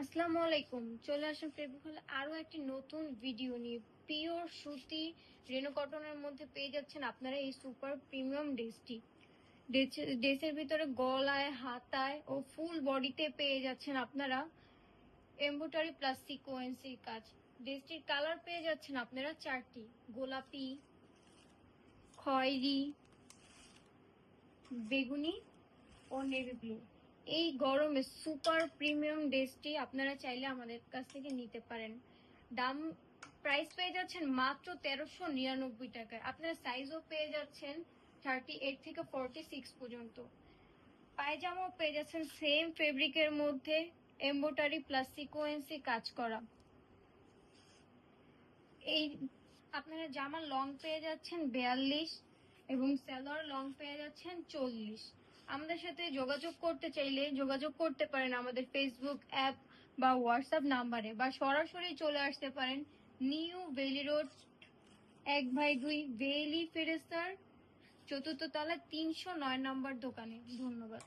আসসালামু আলাইকুম। চলে আসুন ফেসবুক হলে আরও একটি নতুন ভিডিও নিয়ে। পিওর সুতি রেনো কটনের মধ্যে পেয়ে যাচ্ছেন আপনারা এই সুপার প্রিমিয়াম ড্রেসটি ড্রেসের ভিতরে গলায়, হাতায় ও ফুল বডিতে পেয়ে যাচ্ছেন আপনারা। এম্বোটারি প্লাস সিকোয়েন্সি কাজ। ড্রেসটির কালার পেয়ে যাচ্ছেন আপনারা চারটি। গোলাপি, খয়েরি, বেগুনি ও নেভি ব্লু এই গরমে সুপার প্রিমিয়াম ড্রেসটি আপনারা চাইলে আমাদের কাছ থেকে নিতে পারেন। দাম প্রাইস পেয়ে যাচ্ছেন মাত্র তেরোশো নিরানব্বই টাকায়। আপনারা সাইজও পেয়ে যাচ্ছেন থার্টি এইট থেকে ফোরটি সিক্স পর্যন্ত। পায়জামাও পেয়ে যাচ্ছেন সেম ফেব্রিকের মধ্যে এম্বোটারি প্লাস সিকোয়েন্সি কাজ করা। এই আপনারা জামা লং পেয়ে যাচ্ছেন বিয়াল্লিশ এবং সালোয়ার লং পেয়ে যাচ্ছেন চল্লিশ। আমাদের সাথে যোগাযোগ করতে চাইলে যোগাযোগ করতে পারেন আমাদের ফেসবুক অ্যাপ বা হোয়াটসঅ্যাপ নাম্বারে বা সরাসরি চলে আসতে পারেন নিউ ভেলি রোড, এক ভাই দুই ভেলি ফেরেস্তার চতুর্থ তলা তিনশো নয় নম্বর দোকানে। ধন্যবাদ।